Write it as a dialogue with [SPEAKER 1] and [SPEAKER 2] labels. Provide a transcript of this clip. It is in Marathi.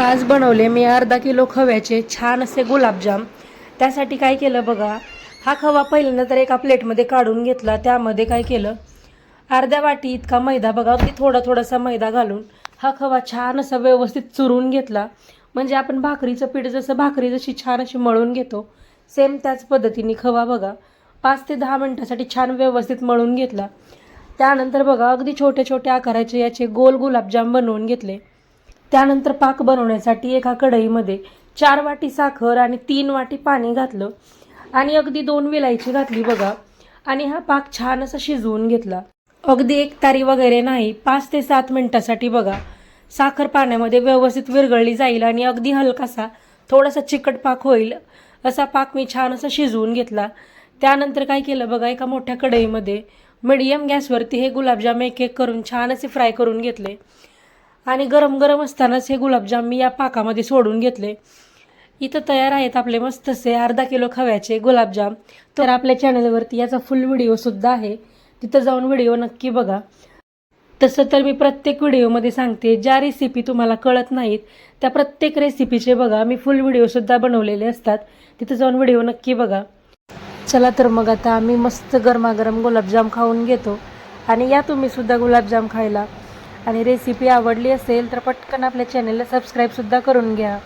[SPEAKER 1] आज बनवले मी अर्धा किलो खव्याचे छान असे गुलाबजाम. त्यासाठी काय केलं बघा? हा खवा पहिल्यांदा तर एका प्लेटमध्ये काढून घेतला. त्यामध्ये काय केलं? अर्ध्या वाटी इतका मैदा बघा अगदी थोडा थोडासा मैदा घालून हा खवा छान असा व्यवस्थित चुरून घेतला. म्हणजे आपण भाकरीचं पीठ जसं भाकरी जशी छान अशी मळून घेतो सेम त्याच पद्धतीने खवा बघा. पाच ते दहा मिनटासाठी छान व्यवस्थित मळून घेतला. त्यानंतर बघा अगदी छोटे छोटे आकाराचे याचे गोल गुलाबजाम बनवून घेतले. त्यानंतर पाक बनवण्यासाठी एका कढईमध्ये चार वाटी साखर आणि तीन वाटी पाणी घातलं. आणि अगदी दोन विलायची घातली बघा. आणि हा पाक छान असा शिजवून घेतला. अगदी एक तारी वगैरे नाही पाच ते सात मिनिटासाठी बघा. साखर पाण्यामध्ये व्यवस्थित विरघळली जाईल आणि अगदी हलकासा थोडासा चिकट पाक होईल असा पाक मी छान असा शिजवून घेतला. त्यानंतर काय केलं बघा एका मोठ्या कढईमध्ये मिडियम गॅसवरती हे गुलाबजाम एक एक करून छान असे फ्राय करून घेतले. आणि गरम गरम असतानाच हे गुलाबजाम मी या पाकामध्ये सोडून घेतले. इथं तयार आहेत आपले मस्तसे अर्धा किलो खव्याचे गुलाबजाम. तर आपल्या चॅनलवरती याचा फुल व्हिडिओसुद्धा आहे. तिथं जाऊन व्हिडिओ नक्की बघा. तसं तर मी प्रत्येक व्हिडिओमध्ये सांगते ज्या रेसिपी तुम्हाला कळत नाहीत त्या प्रत्येक रेसिपीचे बघा. मी फुल व्हिडिओसुद्धा बनवलेले असतात. तिथं जाऊन व्हिडिओ नक्की बघा. चला तर मग आता आम्ही मस्त गरमागरम गुलाबजाम खाऊन घेतो. आणि या तुम्हीसुद्धा गुलाबजाम खायला. आणि रेसिपी आवडली असेल तर पटकन आपल्या चॅनलला सबस्क्राईबसुद्धा करून घ्या.